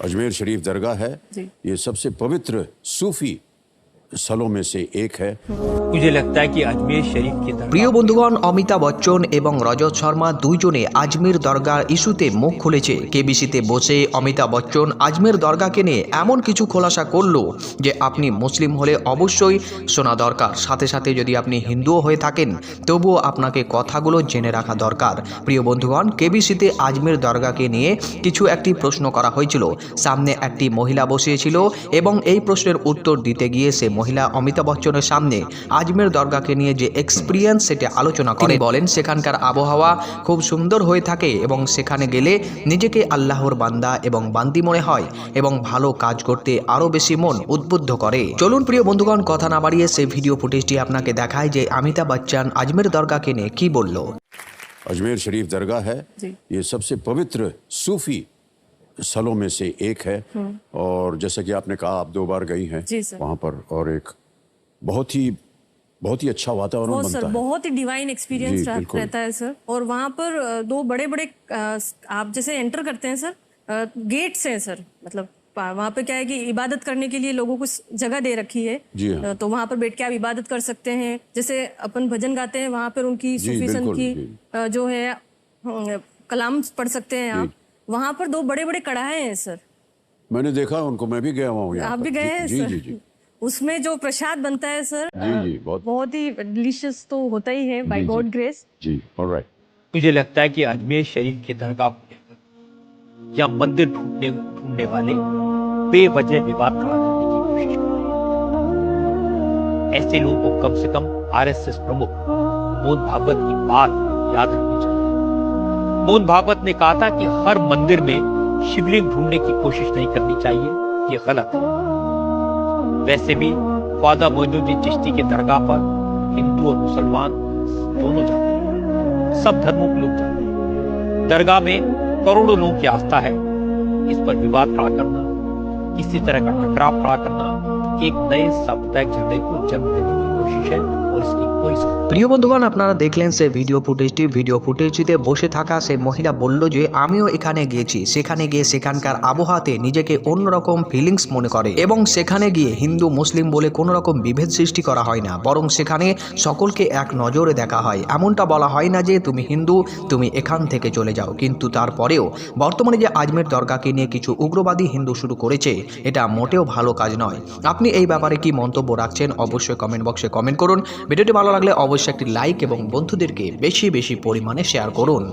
अजमेर शरीफ दरगाह है। ये सबसे पवित्र सूफी প্রিয় বন্ধুগণ অমিতাভ বচ্চন এবং রজত শর্মা দুইজনে আজমির দরগার ইস্যুতে মুখ খুলেছে। কেবিসিতে বসে অমিতাভ বচ্চন আজমির দরগাকে নিয়ে এমন কিছু খোলাসা করল যে আপনি মুসলিম হলে অবশ্যই শোনা দরকার। সাথে সাথে যদি আপনি হিন্দুও হয়ে থাকেন তবুও আপনাকে কথাগুলো জেনে রাখা দরকার। প্রিয় বন্ধুগণ কেবিসিতে আজমির দরগাকে নিয়ে কিছু একটি প্রশ্ন করা হয়েছিল। সামনে একটি মহিলা বসিয়েছিল এবং এই প্রশ্নের উত্তর দিতে গিয়ে সে মহিলা অমিতাভ বচ্চনের সামনে আজমের দরগাকে নিয়ে যে এক্সপিরিয়েন্স সেটা আলোচনা করে বলেন সেখানকার আবহাওয়া খুব সুন্দর হয়ে থাকে এবং সেখানে গেলে নিজেকে আল্লাহর বান্দা এবং বান্দি মনে হয় এবং ভালো কাজ করতে আরও বেশি মন উদ্বুদ্ধ করে চলুন প্রিয় বন্ধুগণ কথা না বাড়িয়ে সেই ভিডিও ফুটেজটি আপনাকে দেখায় যে অমিতাভ বচ্চন আজমের দরগাকে নিয়ে কি বলল अजमेर शरीफ दरगाह है जी। ये सबसे पवित्र सूफी स्थलों में से एक है। और जैसा कि आपने कहा आप दो बार गई हैं वहाँ पर और एक बहुत ही बहुत ही अच्छा वातावरण बनता सर है। बहुत ही डिवाइन एक्सपीरियंस रहता है सर। और वहाँ पर दो बड़े बड़े आप जैसे एंटर करते हैं सर गेट्स हैं सर। मतलब वहाँ पे क्या है कि इबादत करने के लिए लोगों को जगह दे रखी है। हाँ। तो वहाँ पर बैठ के आप इबादत कर सकते हैं। जैसे अपन भजन गाते हैं वहाँ पर उनकी सूफी संत की जो। है कलाम पढ़ सकते हैं आप। वहाँ पर दो बड़े बड़े कढ़ाए हैं सर। मैंने देखा उनको मैं भी गया हुआ हूँ आप भी गए हैं जी सर? जी जी। उसमें जो प्रसाद बनता है सर जी जी बहुत बहुत ही डिलीशियस तो होता ही है बाय। गॉड ग्रेस जी ऑलराइट मुझे लगता है कि अजमेर शरीफ के दरगाह को या मंदिर ढूँढने ढूँढने वाले बेवजह विवाद हैं ऐसे लोगों को कम से कम आरएसएस प्रमुख मोहन भागवत की बात याद रखनी चाहिए। मोहन भागवत ने कहा था कि हर मंदिर में शिवलिंग ढूँढने की कोशिश नहीं करनी चाहिए, ये गलत है। वैसे भी ख्वाजा मोइनुद्दीन चिश्ती के दरगाह पर हिंदू और मुसलमान दोनों जाते हैं। सब धर्मों के लोग जाते हैं। दरगाह में करोड़ों लोगों की आस्था है। इस पर विवाद खड़ा करना, किसी तरह का टकराव खड़ा करना, एक नए सामुदायिक झगड़े को जन्म देने की कोशिश है। প্রিয় বন্ধুগণ, আপনারা দেখলেন সে ভিডিও ফুটেজটি ভিডিও ফুটেজটিতে বসে থাকা সে মহিলা বলল যে, আমিও এখানে গিয়েছি। সেখানে গিয়ে সেখানকার আবহাওয়াতে নিজেকে অন্যরকম ফিলিংস মনে করে এবং সেখানে গিয়ে হিন্দু, মুসলিম বলে কোনো রকম বিভেদ সৃষ্টি করা হয় না। বরং সেখানে সকলকে এক নজরে দেখা হয়। এমনটা বলা হয় না যে, তুমি হিন্দু, তুমি এখান থেকে চলে যাও। কিন্তু তারপরেও বর্তমানে যে আজমের দরগাকে নিয়ে কিছু উগ্রবাদী হিন্দু শুরু করেছে, এটা মোটেও ভালো কাজ নয়। আপনি এই ব্যাপারে কি মন্তব্য রাখছেন, অবশ্যই কমেন্ট বক্সে কমেন্ট করুন। ভিডিওটি ভালো লাগলে অবশ্যই একটি লাইক এবং বন্ধুদেরকে বেশি বেশি পরিমাণে শেয়ার করুন।